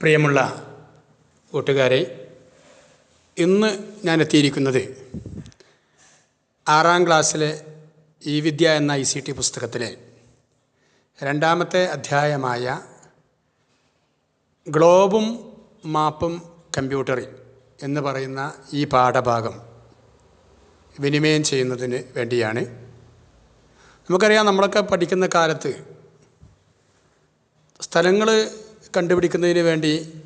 പ്രിയമുള്ള കൂട്ടുകാരെ ഇന്ന് ഞാൻ എത്തിയിരിക്കുന്നത് ആറാം ക്ലാസ്സിലെ ഈ വിദ്യ എന്ന ഐ സി ടി പുസ്തകത്തിലെ രണ്ടാമത്തെ അധ്യായമായ ഗ്ലോബും മാപ്പും കമ്പ്യൂട്ടറിൽ എന്ന് പറയുന്ന ഈ പാഠഭാഗം വിനിമയം ചെയ്യുന്നതിന് വേണ്ടിയാണ്. നമുക്കറിയാം നമ്മളൊക്കെ പഠിക്കുന്ന കാലത്ത് സ്ഥലങ്ങൾ കണ്ടുപിടിക്കുന്നതിന് വേണ്ടി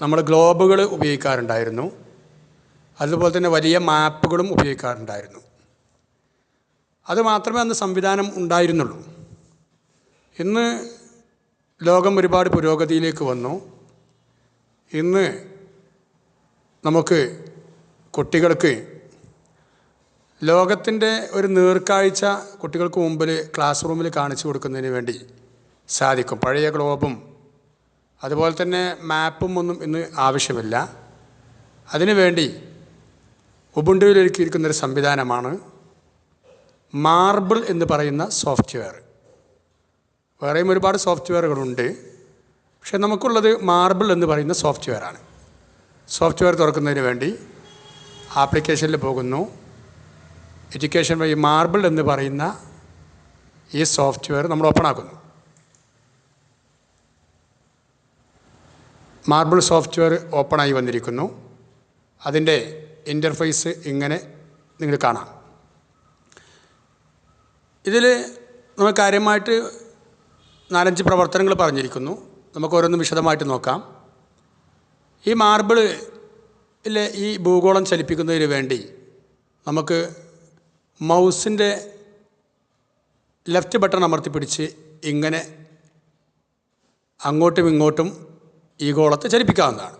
നമ്മൾ ഗ്ലോബുകൾ ഉപയോഗിക്കാറുണ്ടായിരുന്നു. അതുപോലെ തന്നെ വലിയ മാപ്പുകളും ഉപയോഗിക്കാറുണ്ടായിരുന്നു. അത് മാത്രമേ അന്ന് സംവിധാനം ഉണ്ടായിരുന്നുള്ളൂ. ഇന്ന് ലോകം ഒരുപാട് പുരോഗതിയിലേക്ക് വന്നു. ഇന്ന് നമുക്ക് കുട്ടികൾക്ക് ലോകത്തിന്റെ ഒരു നീർക്കാഴ്ച കുട്ടികൾക്ക് മുമ്പിൽ ക്ലാസ് റൂമിൽ കാണിച്ചു കൊടുക്കുന്നതിന് വേണ്ടി സാധിക്കും. പഴയ ഗ്ലോബും അതുപോലെ തന്നെ മാപ്പും ഒന്നും ഇന്ന് ആവശ്യമില്ല. അതിനുവേണ്ടി ഉബുണ്ടുവിൽ ഒരുക്കിയിരിക്കുന്നൊരു സംവിധാനമാണ് മാർബിൾ എന്ന് പറയുന്ന സോഫ്റ്റ്വെയർ. വേറെയും ഒരുപാട് സോഫ്റ്റ്വെയറുകളുണ്ട്. പക്ഷേ നമുക്കുള്ളത് മാർബിൾ എന്ന് പറയുന്ന സോഫ്റ്റ്വെയറാണ്. സോഫ്റ്റ്വെയർ തുറക്കുന്നതിന് വേണ്ടി ആപ്ലിക്കേഷനിൽ പോകുന്നു. എഡ്യൂക്കേഷൻ വഴി മാർബിൾ എന്ന് പറയുന്ന ഈ സോഫ്റ്റ്വെയർ നമ്മൾ ഓപ്പൺ ആക്കുന്നു. മാർബിൾ സോഫ്റ്റ്വെയർ ഓപ്പണായി വന്നിരിക്കുന്നു. അതിന്റെ ഇന്റർഫേസ് ഇങ്ങനെ നിങ്ങൾ കാണാം. ഇതിൽ നമ്മൾ കാര്യമായിട്ട് നാലഞ്ച് പ്രവർത്തനങ്ങൾ പറഞ്ഞിരിക്കുന്നു. നമുക്ക് ഓരോന്നും വിശദമായിട്ട് നോക്കാം. ഈ മാർബിളിലെ ഈ ഭൂഗോളം ചലിപ്പിക്കുന്നതിന് വേണ്ടി നമുക്ക് മൗസിന്റെ ലെഫ്റ്റ് ബട്ടൺ അമർത്തി പിടിച്ച് ഇങ്ങനെ അങ്ങോട്ടും ഇങ്ങോട്ടും ഈ ഗോളത്തെ ചലിപ്പിക്കാവുന്നതാണ്.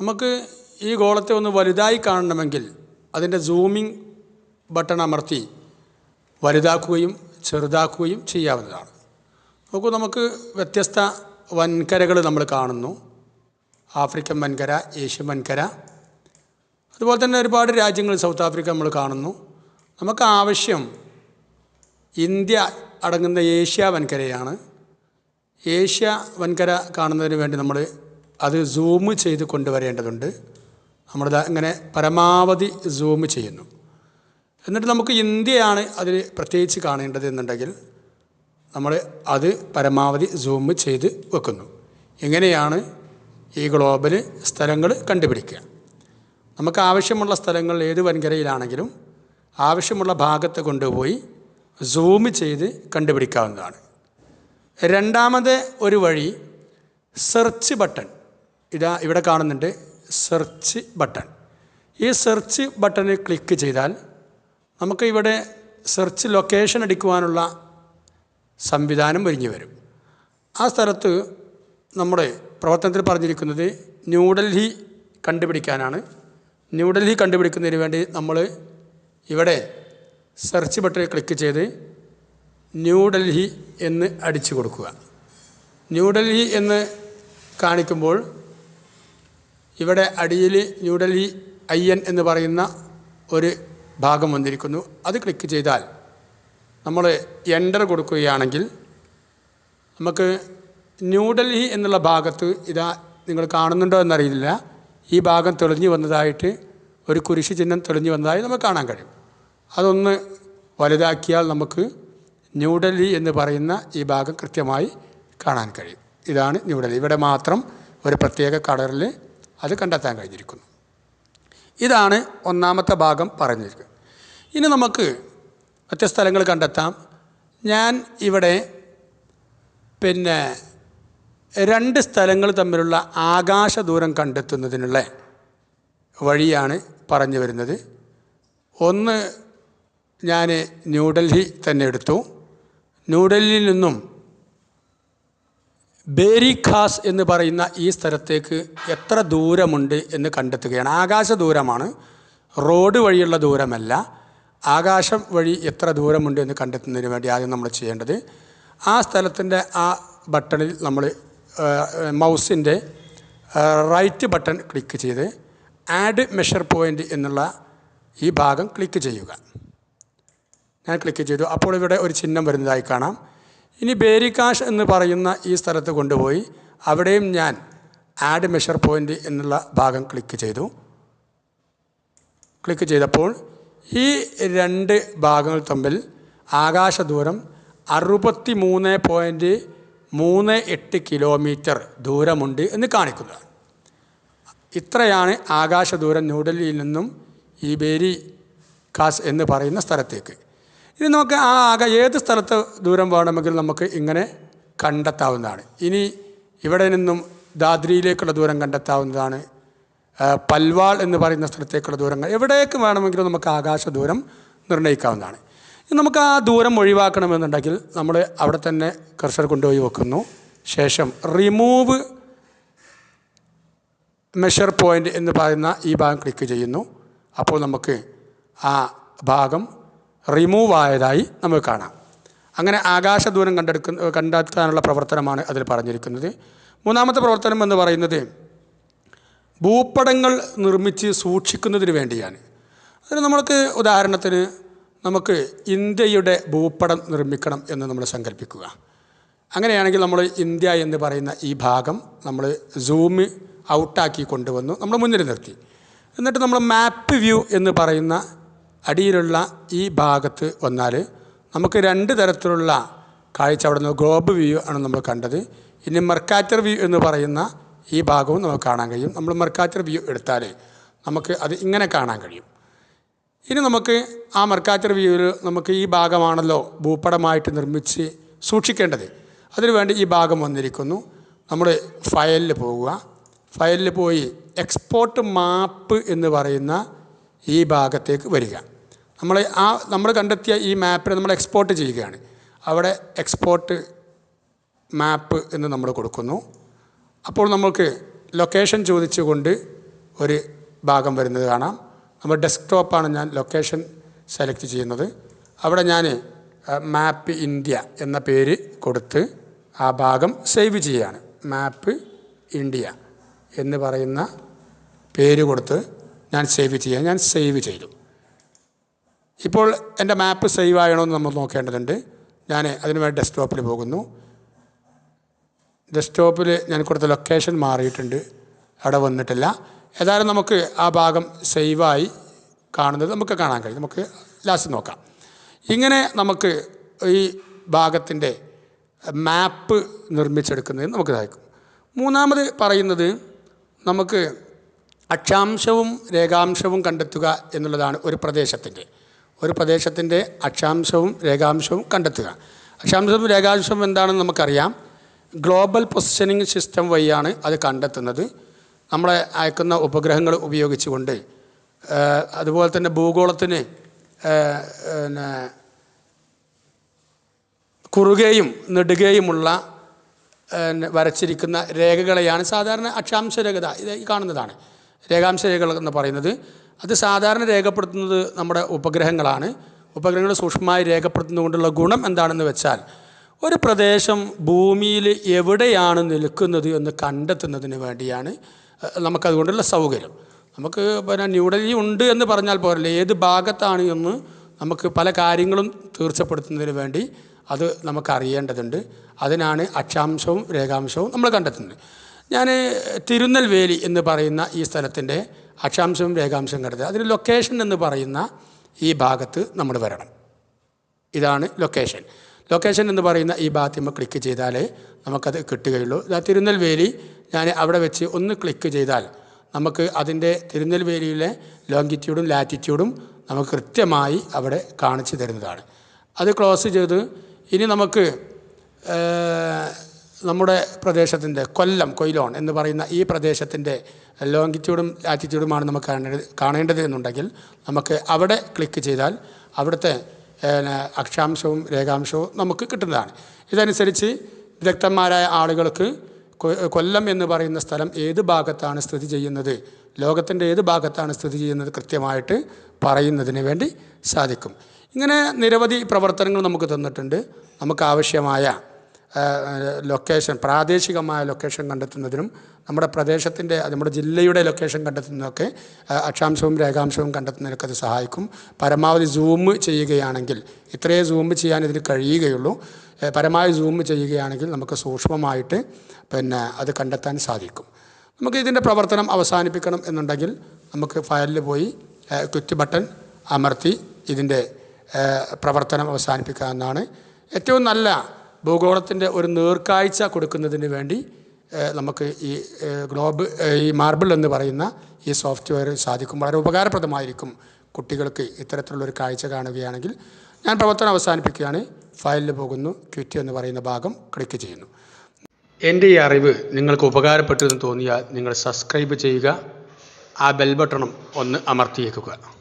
നമുക്ക് ഈ ഗോളത്തെ ഒന്ന് വലുതായി കാണണമെങ്കിൽ അതിന്റെ സൂമിംഗ് ബട്ടൺ അമർത്തി വലുതാക്കുകയും ചെറുതാക്കുകയും ചെയ്യാവുന്നതാണ്. നോക്കൂ നമുക്ക് വ്യത്യസ്ത വൻകരകൾ നമ്മൾ കാണുന്നു. ആഫ്രിക്കൻ വൻകര ഏഷ്യൻ വൻകര. അതുപോലെ തന്നെ ഒരുപാട് രാജ്യങ്ങൾ സൗത്ത് ആഫ്രിക്ക നമ്മൾ കാണുന്നു. നമുക്ക് ആവശ്യം ഇന്ത്യ അടങ്ങുന്ന ഏഷ്യ വൻകരയാണ്. ഏഷ്യ വൻകര കാണുന്നതിന് വേണ്ടി നമ്മൾ അത് സൂം ചെയ്ത് കൊണ്ടുവരേണ്ടതുണ്ട്. നമ്മളിത് അങ്ങനെ പരമാവധി സൂം ചെയ്യുന്നു. എന്നിട്ട് നമുക്ക് ഇന്ത്യയാണ് അതിൽ പ്രത്യേകിച്ച് കാണേണ്ടത് എന്നുണ്ടെങ്കിൽ നമ്മൾ അത് പരമാവധി സൂം ചെയ്ത് വെക്കുന്നു. എങ്ങനെയാണ് ഈ ഗ്ലോബൽ സ്ഥലങ്ങൾ കണ്ടുപിടിക്കുക? നമുക്ക് ആവശ്യമുള്ള സ്ഥലങ്ങൾ ഏത് വൻകരയിലാണെങ്കിലും ആവശ്യമുള്ള ഭാഗത്ത് കൊണ്ടുപോയി സൂം ചെയ്ത് കണ്ടുപിടിക്കാവുന്നതാണ്. രണ്ടാമത് ഒരു വഴി സെർച്ച് ബട്ടൺ. ഇതാ ഇവിടെ കാണുന്നുണ്ട് സെർച്ച് ബട്ടൺ. ഈ സെർച്ച് ബട്ടണിൽ ക്ലിക്ക് ചെയ്താൽ നമുക്ക് ഇവിടെ സെർച്ച് ലൊക്കേഷൻ അടിക്കുവാനുള്ള സംവിധാനം ഒരുങ്ങി വരും. ആ സ്ഥലത്ത് നമ്മുടെ പ്രവർത്തനത്തിൽ പറഞ്ഞിരിക്കുന്നത് ന്യൂഡൽഹി കണ്ടുപിടിക്കാനാണ്. ന്യൂഡൽഹി കണ്ടുപിടിക്കുന്നതിന് വേണ്ടി നമ്മൾ ഇവിടെ സെർച്ച് ബട്ടണിൽ ക്ലിക്ക് ചെയ്ത് ന്യൂഡൽഹി എന്ന് അടിച്ചു കൊടുക്കുക. ന്യൂഡൽഹി എന്ന് കാണിക്കുമ്പോൾ ഇവിടെ അടിയിൽ ന്യൂഡൽഹി ഐ എൻ എന്ന് പറയുന്ന ഒരു ഭാഗം വന്നിരിക്കുന്നു. അത് ക്ലിക്ക് ചെയ്താൽ നമ്മൾ എന്റർ കൊടുക്കുകയാണെങ്കിൽ നമുക്ക് ന്യൂഡൽഹി എന്നുള്ള ഭാഗത്ത് ഇതാ നിങ്ങൾ കാണുന്നുണ്ടോ എന്നറിയില്ല. ഈ ഭാഗം തെളിഞ്ഞു വന്നതായിട്ട് ഒരു കുരിശ് ചിഹ്നം തെളിഞ്ഞു വന്നതായി നമുക്ക് കാണാൻ കഴിയും. അതൊന്ന് വലുതാക്കിയാൽ നമുക്ക് ന്യൂഡൽഹി എന്ന് പറയുന്ന ഈ ഭാഗം കൃത്യമായി കാണാൻ കഴിയും. ഇതാണ് ന്യൂഡൽഹി ഇവിടെ മാത്രം ഒരു പ്രത്യേക കളറിൽ അത് കണ്ടെത്താൻ കഴിഞ്ഞിരിക്കുന്നു. ഇതാണ് ഒന്നാമത്തെ ഭാഗം പറഞ്ഞിരിക്കുന്നത്. ഇനി നമുക്ക് മറ്റ് സ്ഥലങ്ങൾ കണ്ടെത്താം. ഞാൻ ഇവിടെ പിന്നെ രണ്ട് സ്ഥലങ്ങൾ തമ്മിലുള്ള ആകാശ ദൂരം കണ്ടെത്തുന്നതിനുള്ള വഴിയാണ് പറഞ്ഞു വരുന്നത്. ഒന്ന് ഞാൻ ന്യൂഡൽഹി തന്നെ എടുത്തു. ന്യൂഡൽഹിയിൽ നിന്നും ബേരിഖാസ് എന്ന് പറയുന്ന ഈ സ്ഥലത്തേക്ക് എത്ര ദൂരമുണ്ട് എന്ന് കണ്ടെത്തുകയാണ്. ആകാശ ദൂരമാണ്. റോഡ് വഴിയുള്ള ദൂരമല്ല. ആകാശം വഴി എത്ര ദൂരമുണ്ട് എന്ന് കണ്ടെത്തുന്നതിന് വേണ്ടി ആദ്യം നമ്മൾ ചെയ്യേണ്ടത് ആ സ്ഥലത്തിന്റെ ആ ബട്ടണിൽ നമ്മൾ മൗസിന്റെ റൈറ്റ് ബട്ടൺ ക്ലിക്ക് ചെയ്ത് ആഡ് മെഷർ പോയിന്റ് എന്നുള്ള ഈ ഭാഗം ക്ലിക്ക് ചെയ്യുക. ഞാൻ ക്ലിക്ക് ചെയ്തു. അപ്പോൾ ഇവിടെ ഒരു ചിഹ്നം വരുന്നതായി കാണാം. ഇനി ബേരിക്കാഷ് എന്ന് പറയുന്ന ഈ സ്ഥലത്ത് കൊണ്ടുപോയി അവിടെയും ഞാൻ ആഡ് മെഷർ പോയിന്റ് എന്നുള്ള ഭാഗം ക്ലിക്ക് ചെയ്തു. ക്ലിക്ക് ചെയ്തപ്പോൾ ഈ രണ്ട് ഭാഗങ്ങൾ തമ്മിൽ ആകാശ ദൂരം അറുപത്തി മൂന്ന് പോയിന്റ് മൂന്ന് എട്ട് കിലോമീറ്റർ ദൂരമുണ്ട് എന്ന് കാണിക്കുന്നതാണ് ഇത്രയാണ് ആകാശ ദൂരം ന്യൂഡൽഹിയിൽ നിന്നും ഈ ബേരി കാസ് എന്ന് പറയുന്ന സ്ഥലത്തേക്ക്. ഇനി നമുക്ക് ആ ആകെ ഏത് സ്ഥലത്ത് ദൂരം വേണമെങ്കിലും നമുക്ക് ഇങ്ങനെ കണ്ടെത്താവുന്നതാണ്. ഇനി ഇവിടെ നിന്നും ദാദ്രിയിലേക്കുള്ള ദൂരം കണ്ടെത്താവുന്നതാണ്. പൽവാൾ എന്ന് പറയുന്ന സ്ഥലത്തേക്കുള്ള ദൂരങ്ങൾ. എവിടേക്ക് വേണമെങ്കിലും നമുക്ക് ആകാശ ദൂരം നിർണയിക്കാവുന്നതാണ്. നമുക്ക് ആ ദൂരം ഒഴിവാക്കണമെന്നുണ്ടെങ്കിൽ നമ്മൾ അവിടെ തന്നെ കർഷർ കൊണ്ടുപോയി വെക്കുന്നു. ശേഷം റിമൂവ് മെഷർ പോയിന്റ് എന്ന് പറയുന്ന ഈ ഭാഗം ക്ലിക്ക് ചെയ്യുന്നു. അപ്പോൾ നമുക്ക് ആ ഭാഗം റിമൂവ് ആയതായി നമുക്ക് കാണാം. അങ്ങനെ ആകാശ ദൂരം കണ്ടെടുക്കുന്ന കണ്ടെത്താനുള്ള പ്രവർത്തനമാണ് അതിൽ പറഞ്ഞിരിക്കുന്നത്. മൂന്നാമത്തെ പ്രവർത്തനം എന്ന് പറയുന്നത് ഭൂപടങ്ങൾ നിർമ്മിച്ച് സൂക്ഷിക്കുന്നതിന് വേണ്ടിയാണ്. അതിന് നമ്മൾക്ക് ഉദാഹരണത്തിന് നമുക്ക് ഇന്ത്യയുടെ ഭൂപടം നിർമ്മിക്കണം എന്ന് നമ്മൾ സങ്കല്പിക്കുക. അങ്ങനെയാണെങ്കിൽ നമ്മൾ ഇന്ത്യ എന്ന് പറയുന്ന ഈ ഭാഗം നമ്മൾ സൂം ഔട്ടാക്കി കൊണ്ടുവന്നു നമ്മൾ മുന്നിൽ നിർത്തി. എന്നിട്ട് നമ്മൾ മാപ്പ് വ്യൂ എന്ന് പറയുന്ന അടിയിലുള്ള ഈ ഭാഗത്ത് വന്നാൽ നമുക്ക് രണ്ട് തരത്തിലുള്ള കാഴ്ച അവിടെ നിന്ന് ഗ്ലോബ് വ്യൂ ആണ് നമ്മൾ കണ്ടത്. ഇനി മെർക്കാറ്റർ വ്യൂ എന്ന് പറയുന്ന ഈ ഭാഗവും നമുക്ക് കാണാൻ കഴിയും. നമ്മൾ മെർക്കാറ്റർ വ്യൂ എടുത്താൽ നമുക്ക് അത് ഇങ്ങനെ കാണാൻ കഴിയും. ഇനി നമുക്ക് ആ മെർക്കാറ്റർ വ്യൂവിൽ നമുക്ക് ഈ ഭാഗമാണല്ലോ ഭൂപടമായിട്ട് നിർമ്മിച്ച് സൂക്ഷിക്കേണ്ടത്. അതിനുവേണ്ടി ഈ ഭാഗം വന്നിരിക്കുന്നു. നമ്മൾ ഫയലിൽ പോവുക. ഫയലിൽ പോയി എക്സ്പോർട്ട് മാപ്പ് എന്ന് പറയുന്ന ഈ ഭാഗത്തേക്ക് വരിക. നമ്മൾ ആ നമ്മൾ കണ്ടെത്തിയ ഈ മാപ്പിനെ നമ്മൾ എക്സ്പോർട്ട് ചെയ്യുകയാണ്. അവിടെ എക്സ്പോർട്ട് മാപ്പ് എന്ന് നമ്മൾ കൊടുക്കുന്നു. അപ്പോൾ നമുക്ക് ലൊക്കേഷൻ ചോദിച്ചുകൊണ്ട് ഒരു ഭാഗം വരുന്നത് കാണാം. നമ്മൾ ഡെസ്ക്ടോപ്പാണ് ഞാൻ ലൊക്കേഷൻ സെലക്ട് ചെയ്യുന്നത്. അവിടെ ഞാൻ മാപ്പ് ഇന്ത്യ എന്ന പേര് കൊടുത്ത് ആ ഭാഗം സേവ് ചെയ്യുകയാണ്. മാപ്പ് ഇന്ത്യ എന്ന് പറയുന്ന പേര് കൊടുത്ത് ഞാൻ സേവ് ചെയ്യാൻ ഞാൻ സേവ് ചെയ്തു. ഇപ്പോൾ എന്റെ മാപ്പ് സേവ് ആയണമെന്ന് നമ്മൾ നോക്കേണ്ടതുണ്ട്. ഞാൻ അതിനുവേണ്ടി ഡെസ്ക്ടോപ്പിൽ പോകുന്നു. ഡെസ്ക്ടോപ്പിൽ ഞാൻ കൊടുത്ത ലൊക്കേഷൻ മാറിയിട്ടുണ്ട്. അവിടെ വന്നിട്ടില്ല. ഏതായാലും നമുക്ക് ആ ഭാഗം സേവായി കാണുന്നത് നമുക്ക് കാണാൻ കഴിയും. നമുക്ക് ലാസ്റ്റ് നോക്കാം. ഇങ്ങനെ നമുക്ക് ഈ ഭാഗത്തിന്റെ മാപ്പ് നിർമ്മിച്ചെടുക്കുന്നതിന് നമുക്ക് സഹായിക്കും. മൂന്നാമത് പറയുന്നത് നമുക്ക് അക്ഷാംശവും രേഖാംശവും കണ്ടെത്തുക എന്നുള്ളതാണ് ഒരു പ്രദേശത്തിന്റെ. ഒരു പ്രദേശത്തിന്റെ അക്ഷാംശവും രേഖാംശവും കണ്ടെത്തുക. അക്ഷാംശവും രേഖാംശവും എന്താണെന്ന് നമുക്കറിയാം. ഗ്ലോബൽ പൊസിഷനിങ് സിസ്റ്റം വഴിയാണ് അത് കണ്ടെത്തുന്നത്. നമ്മളെ അയക്കുന്ന ഉപഗ്രഹങ്ങൾ ഉപയോഗിച്ചുകൊണ്ട് അതുപോലെ തന്നെ ഭൂഗോളത്തിന് പിന്നെ കുറുകയും നെടുകയുമുള്ള വരച്ചിരിക്കുന്ന രേഖകളെയാണ് സാധാരണ അക്ഷാംശ രേഖത ഇത് കാണുന്നതാണ്. രേഖാംശ രേഖകൾ എന്ന് പറയുന്നത്. അത് സാധാരണ രേഖപ്പെടുത്തുന്നത് നമ്മുടെ ഉപഗ്രഹങ്ങളാണ്. ഉപഗ്രഹങ്ങൾ സൂക്ഷ്മമായി രേഖപ്പെടുത്തുന്നതുകൊണ്ടുള്ള ഗുണം എന്താണെന്ന് വെച്ചാൽ ഒരു പ്രദേശം ഭൂമിയിൽ എവിടെയാണ് നിൽക്കുന്നത് എന്ന് കണ്ടെത്തുന്നതിന് വേണ്ടിയാണ് നമുക്കതുകൊണ്ടുള്ള സൗകര്യം. നമുക്ക് പിന്നെ ന്യൂഡൽഹി ഉണ്ട് എന്ന് പറഞ്ഞാൽ പോരല്ലേ ഏത് ഭാഗത്താണ് എന്ന് നമുക്ക് പല കാര്യങ്ങളും തീർച്ചപ്പെടുത്തുന്നതിന് വേണ്ടി അത് നമുക്ക് അറിയേണ്ടതുണ്ട് അതിനാണ് അക്ഷാംശവും രേഖാംശവും നമ്മൾ കണ്ടെത്തുന്നത്. ഞാൻ തിരുനെൽവേലി എന്ന് പറയുന്ന ഈ സ്ഥലത്തിന്റെ അക്ഷാംശവും രേഖാംശവും കണ്ടെത്തുക. അതിന് ലൊക്കേഷൻ എന്ന് പറയുന്ന ഈ ഭാഗത്ത് നമ്മൾ വരണം. ഇതാണ് ലൊക്കേഷൻ ലൊക്കേഷൻ എന്ന് പറയുന്ന ഈ ഭാഗത്ത് നമ്മൾ ക്ലിക്ക് ചെയ്താലേ നമുക്കത് കിട്ടുകയുള്ളൂ. ഇതാ തിരുനെൽവേലി ഞാൻ അവിടെ വെച്ച് ഒന്ന് ക്ലിക്ക് ചെയ്താൽ നമുക്ക് അതിന്റെ തിരുനെൽവേലിയിലെ ലോങ്കിറ്റ്യൂഡും ലാറ്റിറ്റ്യൂഡും നമുക്ക് കൃത്യമായി അവിടെ കാണിച്ചു തരുന്നതാണ്. അത് ക്ലോസ് ചെയ്ത് ഇനി നമുക്ക് നമ്മുടെ പ്രദേശത്തിന്റെ കൊല്ലം കൊയിലോൺ എന്ന് പറയുന്ന ഈ പ്രദേശത്തിന്റെ ലോങ്കിറ്റ്യൂഡും ലാറ്റിറ്റ്യൂഡുമാണ് നമുക്ക് കാണേണ്ടത് കാണേണ്ടത് എന്നുണ്ടെങ്കിൽ നമുക്ക് അവിടെ ക്ലിക്ക് ചെയ്താൽ അവിടുത്തെ അക്ഷാംശവും രേഖാംശവും നമുക്ക് കിട്ടുന്നതാണ്. ഇതനുസരിച്ച് വിദഗ്ധന്മാരായ ആളുകൾക്ക് കൊല്ലം എന്ന് പറയുന്ന സ്ഥലം ഏത് ഭാഗത്താണ് സ്ഥിതി ചെയ്യുന്നത് ലോകത്തിന്റെ ഏത് ഭാഗത്താണ് സ്ഥിതി ചെയ്യുന്നത് കൃത്യമായിട്ട് പറയുന്നതിന് വേണ്ടി സാധിക്കും. ഇങ്ങനെ നിരവധി പ്രവർത്തനങ്ങൾ നമുക്ക് തന്നിട്ടുണ്ട്. നമുക്ക് ആവശ്യമായ ലൊക്കേഷൻ പ്രാദേശികമായ ലൊക്കേഷൻ കണ്ടെത്തുന്നതിനും നമ്മുടെ പ്രദേശത്തിന്റെ നമ്മുടെ ജില്ലയുടെ ലൊക്കേഷൻ കണ്ടെത്തുന്നതൊക്കെ അക്ഷാംശവും രേഖാംശവും കണ്ടെത്തുന്നതിനൊക്കെ അത് സഹായിക്കും. പരമാവധി സൂം ചെയ്യുകയാണെങ്കിൽ ഇത്രയേ സൂം ചെയ്യാൻ ഇതിന് കഴിയുകയുള്ളൂ. ഏ, പരമാവധി സൂം ചെയ്യുകയാണെങ്കിൽ നമുക്ക് സൂക്ഷ്മമായിട്ട് പിന്നെ അത് കണ്ടെത്താൻ സാധിക്കും. നമുക്ക് ഇതിന്റെ പ്രവർത്തനം അവസാനിപ്പിക്കണം എന്നുണ്ടെങ്കിൽ നമുക്ക് ഫയലിൽ പോയി ക്വിറ്റ് ബട്ടൺ അമർത്തി ഇതിന്റെ പ്രവർത്തനം പ്രവർത്തനം അവസാനിപ്പിക്കാവുന്നതാണ്. ഏറ്റവും നല്ല ഭൂഗോളത്തിന്റെ ഒരു നേർക്കാഴ്ച കൊടുക്കുന്നതിന് വേണ്ടി നമുക്ക് ഈ ഗ്ലോബ് ഈ മാർബിൾ എന്ന് പറയുന്ന ഈ സോഫ്റ്റ്വെയർ സാധിക്കും. വളരെ ഉപകാരപ്രദമായിരിക്കും കുട്ടികൾക്ക് ഇത്തരത്തിലുള്ളൊരു കാഴ്ച കാണുകയാണെങ്കിൽ. ഞാൻ പ്രവർത്തനം അവസാനിപ്പിക്കുകയാണ്. ഫയലിൽ പോകുന്നു. ക്വിറ്റ് എന്ന് പറയുന്ന ഭാഗം ക്ലിക്ക് ചെയ്യുന്നു. എന്റെ ഈ അറിവ് നിങ്ങൾക്ക് ഉപകാരപ്പെട്ടു എന്ന് തോന്നിയാൽ നിങ്ങൾ സബ്സ്ക്രൈബ് ചെയ്യുക. ആ ബെൽ ബട്ടണും ഒന്ന് അമർത്തിയേക്കുക.